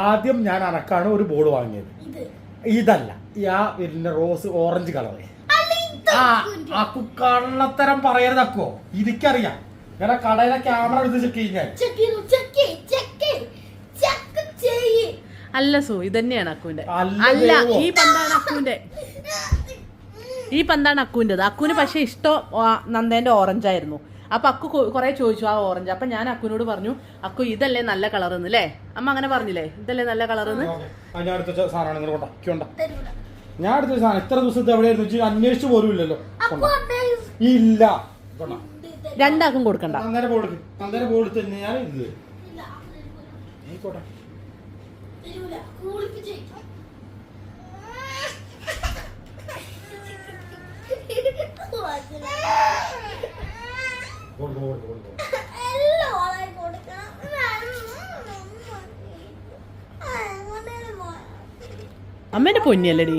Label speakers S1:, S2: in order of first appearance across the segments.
S1: ആദ്യം ഞാൻ അനക്കാണ് ഒരു ബോൾ വാങ്ങിയത്. ഇതല്ല. ആ വരുന്ന റോസ് ഓറഞ്ച് കളറ്. ആ കള്ളത്തരം പറയരുതക്കോ ഇതിക്കറിയാം ഞാൻ കടയിലെ ക്യാമറ എടുത്ത് ചെക്ക്
S2: ചെയ്യാൻ
S3: അല്ല സോ ഇതന്നെയാണ് അക്കുവിന്റെ
S1: അല്ല
S3: അല്ല ഈ പന്താണ് അക്കുവിന്റെ ഈ പന്താണ് അക്കുവിന്റെത് അക്കുവിന് പക്ഷേ ഇഷ്ടം നന്ദേന്റെ നന്ദേന്റെ ഓറഞ്ച് ആയിരുന്നു. അപ്പൊ അക്കു കുറേ ചോദിച്ചു ആ ഓറഞ്ച് അപ്പൊ ഞാൻ അക്കുവിനോട് പറഞ്ഞു അക്കു ഇതല്ലേ നല്ല കളർ എന്ന് അല്ലേ അമ്മ അങ്ങനെ പറഞ്ഞില്ലേ? ഇതല്ലേ നല്ല കളർ എന്ന്
S1: ഞാൻ അടുത്ത സാധനം ഇത്ര ദിവസത്തെ എവിടെയായിരുന്നു? വെച്ച് അന്വേഷിച്ചു പോലും ഇല്ലല്ലോ. ഇല്ല.
S3: രണ്ടാക്കും കൊടുക്കണ്ട.
S1: ഞാൻ
S3: അമ്മേന്റെ പൊന്നിയല്ലടി.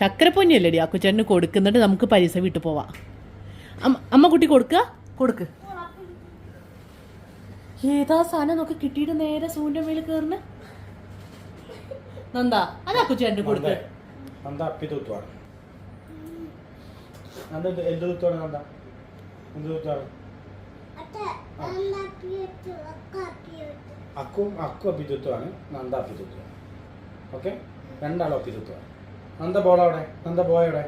S3: ചക്കര പൊന്നിയല്ലടി അക്കുച്ചേട്ടന് കൊടുക്കുന്നുണ്ട്. നമുക്ക് പൈസ വിട്ടു പോവാം. അമ്മ കുട്ടി കൊടുക്കുക കൊടുക്ക്. ഏതാ സാധനം നോക്കി? കിട്ടിയിട്ട് നേരെ സൂര്യന്റെ മേളിൽ കയറുന്ന നന്ദാ അത് അക്കുച്ചേട്ടന് കൊടുക്ക്.
S1: നന്ദ അപ്പി തൂത്തുവാണ്. നന്ദ എന്ത് എന്ത് തൂത്തുവാണ് നന്ദ? എന്ത് തൂത്തുവാണ്? അക്കും അക്കു അഭിതത്വമാണ് നന്ദ അഭിതത്വമാണ് ഓക്കെ? രണ്ടാളും അഭിതത്വമാണ് നന്ദ ബോൾ അവിടെ? നന്ദ ബോയവിടെ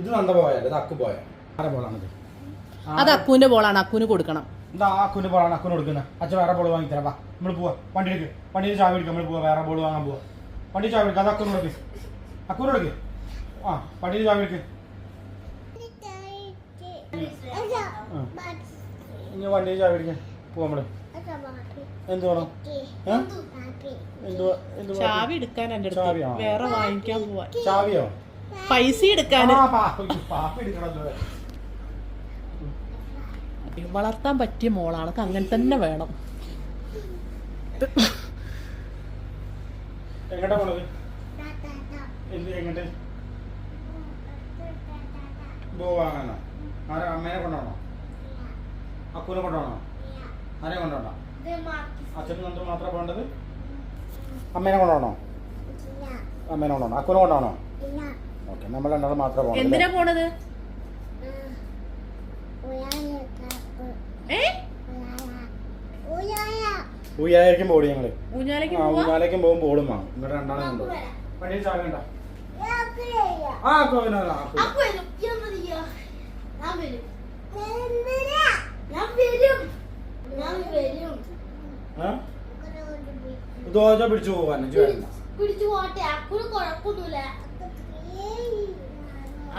S1: ഇത് നന്ദ ബോയല്ല ഇത് അക്കു പോയ? ആരെ ബോളാണിത്
S3: അത് അക്കുവിന്റെ ബോളാണ് അക്കുവിന് കൊടുക്കണം.
S1: എന്താ ആ അക്കുവിന് ബോളാണ് അക്കുവിന് കൊടുക്കുന്നത്. അച്ഛൻ വേറെ ബോൾ വാങ്ങി തരാം. വാ നമ്മൾ പോവാ. വണ്ടിയിലേക്ക്. എടുക്ക് വണ്ടിയിൽ ചാവി എടുക്കാം നമ്മൾ പോവാ. വേറെ ബോൾ വാങ്ങാൻ പോവാ. വണ്ടി ചാവി എടുക്കാം അത് അക്കുവിന് കൊടുക്ക്. അക്കുവിന് കൊടുക്ക്. ആ വണ്ടിയിൽ ചാവി എടുക്ക്. ഇനി വണ്ടി ചാവിടിക്കാൻ പോവാ നമ്മൾ. എന്ത് വേണം?
S3: ചാവി എടുക്കാൻ എന്റെ
S1: ചാവിയോ?
S3: അടുത്ത് വേറെ വാങ്ങിക്കാൻ പോവാൻ
S1: ചാവിയോ?
S3: പൈസ എടുക്കാൻ.
S1: പാ-
S3: വളർത്താൻ പറ്റിയ മോളാണ് അങ്ങനെ തന്നെ വേണം.
S1: എങ്ങോട്ടാ പോണത്? എങ്ങോട്ട്? ബോ വാങ്ങാനോ ആരെ അമ്മേനെ കൊണ്ടുപോകണോ അക്കുനെ കൊണ്ടുപോകണോ? ആരെ കൊണ്ടുപോകണോ. അച്ഛനും നന്ദു മാത്രമേ പോകേണ്ടത്? അമ്മേനെ കൊണ്ടുപോകണോ? അമ്മേനെ കൊണ്ടുപോകണോ? അക്കുനെ കൊണ്ടുപോകണോ? ഓക്കെ നമ്മൾ രണ്ടാളും മാത്രമേ പോകണത്
S3: എന്തിനാ പോണത്?
S1: പോടി ഞങ്ങൾ.
S3: ഊഞ്ഞാലേക്ക്
S1: പോകും ബോളും വാങ്ങും രണ്ടാളും കൊണ്ടുപോകും. വണ്ടിയിൽ ചാവി ഉണ്ടോ ആ പിന്നെ വരാം, അക്കു
S2: അപ്പൊ വരും. ഞാൻ മതിയോ? ഞാൻ വരും. ഞാൻ വരും.
S1: ദോശ പിടിച്ചു പോവാൻ
S2: പിടിച്ച് പോട്ടെ അക്കുന് കുഴപ്പമൊന്നുമില്ല.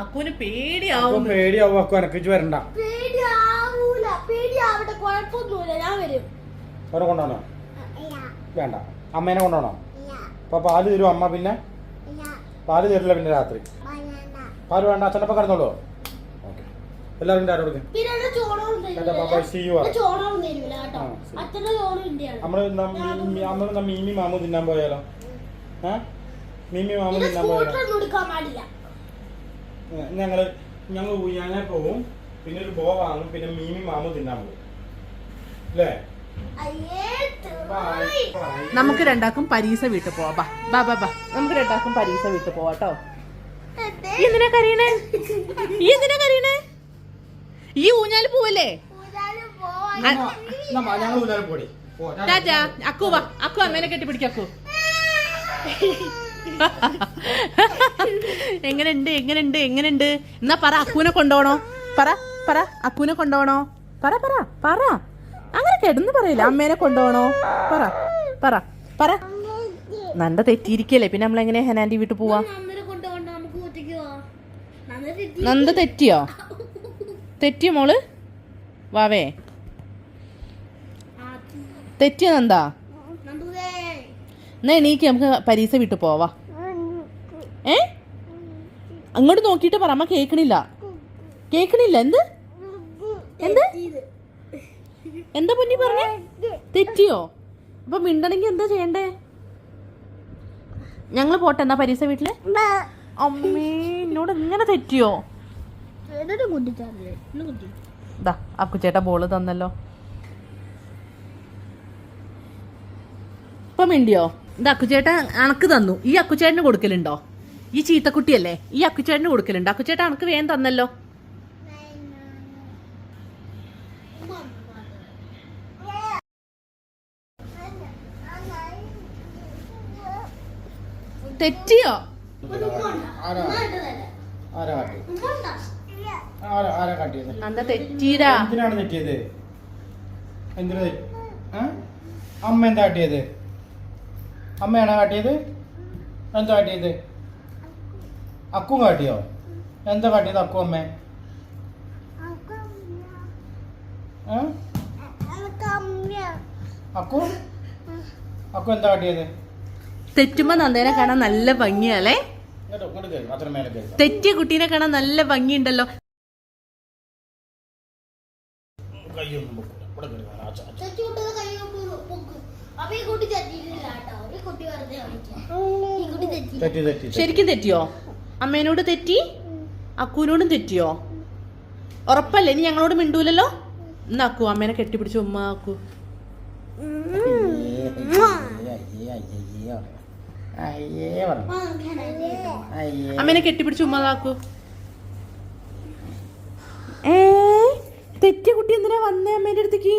S1: അക്കുന്
S3: പേടിയാവും.
S1: പേടിയാവും അക്കു എനക്കിച്ച് വരണ്ട.
S2: പേടിയാവൂല പേടിയാവട്ടെ കുഴപ്പമൊന്നുമില്ല ഞാൻ വരും.
S1: അവരെ കൊണ്ടുപോകണോ വേണ്ട. അമ്മേനെ കൊണ്ടുപോകണോ അപ്പൊ പാൽ തരും അമ്മ പിന്നെ? പാൽ തരില്ല പിന്നെ രാത്രി. പാൽ വേണ്ട. അച്ഛനപ്പം കിടന്നോളൂ എല്ലാവരും
S2: പിന്നെ എന്റെ ചോണവും
S1: എന്റെ പാപ്പ see you are.
S2: ചോണവും തരൂല കേട്ടോ?
S1: ആ, ശരി.
S2: അച്ഛന്റെ ചോണം
S1: നമ്മൾ നമ്മൾ മീമി മാമു തിന്നാൻ പോയാലോ? ഏ? മീമി മാമു തിന്നാൻ പോയാലോ? ഞങ്ങൾ ഞങ്ങൾ ഊയാനെ പോവും പിന്നെ ഒരു ബോ വാങ്ങും പിന്നെ മീമി മാമു തിന്നാൻ പോകും അല്ലേ
S3: നമുക്ക് രണ്ടാക്കും പരീസ വീട്ടിൽ പോവാ. ബാ ബാ ബാ ബാ. നമുക്ക് രണ്ടാക്കും പരീസ വീട്ടിൽ പോവാട്ടോ എന്തിനാ കരീണേ ഈ എന്തിനാ കരയണേ? ഈ ഊഞ്ഞാൽ പോവല്ലേ
S2: ഊഞ്ഞാൽ പോവാൻ
S1: ഞങ്ങൾ ഊഞ്ഞാലും പോടി. പോ, ടാറ്റാ.
S3: അക്കു വാ. അക്കു അമ്മേനെ കെട്ടി പിടിക്കൂ എങ്ങനെയുണ്ട് എങ്ങനെയുണ്ട് എങ്ങനെയുണ്ട് എന്നാ പറ അക്കുവിനെ കൊണ്ടുപോണോ പറ പറ അക്കുവിനെ കൊണ്ടുപോണോ പറ പറ പറ. അങ്ങനെ കിടന്ന് പറയില്ല അമ്മേനെ കൊണ്ടുപോണോ പറ പറ പറ. നന്ദ തെറ്റിയിരിക്കല്ലേ പിന്നെ നമ്മളെങ്ങനെ ഹെനാന്റെ വീട്ടിൽ പോവാ?
S2: നന്ദ
S3: തെറ്റിയോ? തെറ്റിയോ മോൾ? വാവേ.
S2: തെറ്റിയതെന്താ
S3: എന്നാ എണീക്ക് നമുക്ക് പരീക്ഷ വിട്ടു പോവാ. ഏ? അങ്ങോട്ട് നോക്കിയിട്ട് പറ അമ്മ കേക്കണില്ല. കേക്കണില്ല എന്ത്? എന്ത്? എന്താ പൊന്നി പറഞ്ഞേ? തെറ്റിയോ? അപ്പൊ മിണ്ടണെങ്കി എന്താ ചെയ്യണ്ടേ? ഞങ്ങൾ പോട്ടെ എന്നാ പരീക്ഷ വീട്ടിൽ? അമ്മേ എന്നോട് ഇങ്ങനെ തെറ്റിയോ?
S2: എന്നിട്ട് കുട്ടി
S3: ദാ അക്കുച്ചേട്ട ബോൾ തന്നല്ലോ. ഇപ്പം മിണ്ടിയോ? ഇത് അക്കുച്ചേട്ട അണക്ക് തന്നു. ഈ അക്കുച്ചേട്ടന് കൊടുക്കലുണ്ടോ? ഈ ചീത്തക്കുട്ടിയല്ലേ? ഈ അക്കുച്ചേട്ടന് കൊടുക്കലുണ്ടോ? അക്കുച്ചേട്ട അണക്ക് വേഗം തന്നല്ലോ. തെറ്റിയോ?
S1: ആരാ കാട്ടി? ആരാ ആരാ കാട്ടിയത്?
S3: എന്താ തെറ്റീരാ
S1: എന്തിനാണ് തെറ്റിയത്? എന്തിനാ അമ്മ എന്താ കാട്ടിയത്? അമ്മയാണോ കാട്ടിയത്? എന്താ കാട്ടിയത്? അക്കും കാട്ടിയോ? എന്താ കാട്ടിയത് അക്കു അമ്മ? അക്കും അക്കു? അക്കു എന്താ കാട്ടിയത്?
S3: തെറ്റുമ്പോ നന്ദേനെ കാണാൻ നല്ല ഭംഗിയല്ലേ തെറ്റിയ കുട്ടീനെ കാണാൻ നല്ല ഭംഗിയുണ്ടല്ലോ. ശരിക്കും തെറ്റിയോ അമ്മേനോട് തെറ്റി അക്കൂനോടും തെറ്റിയോ ഉറപ്പല്ലേ ഇനി ഞങ്ങളോട് മിണ്ടൂലല്ലോ എന്നാ അക്കു അമ്മേനെ കെട്ടിപ്പിടിച്ച് ഉമ്മ അക്കു
S1: അയ്യേ, പറഞ്ഞു.
S3: അമ്മേനെ കെട്ടിപ്പിടിച്ച് ഉമ്മതാക്കൂ ഏ തെറ്റിയ കുട്ടി എന്തിനാ വന്നേ അമ്മേന്റെ അടുത്തേക്ക്?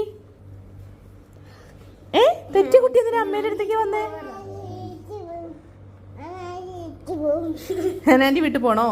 S3: ഏ തെറ്റിയ കുട്ടി എന്തിനാ അമ്മേന്റെ അടുത്തേക്ക് വന്നേ? ഹനാന്റെ വിട്ടു പോണോ?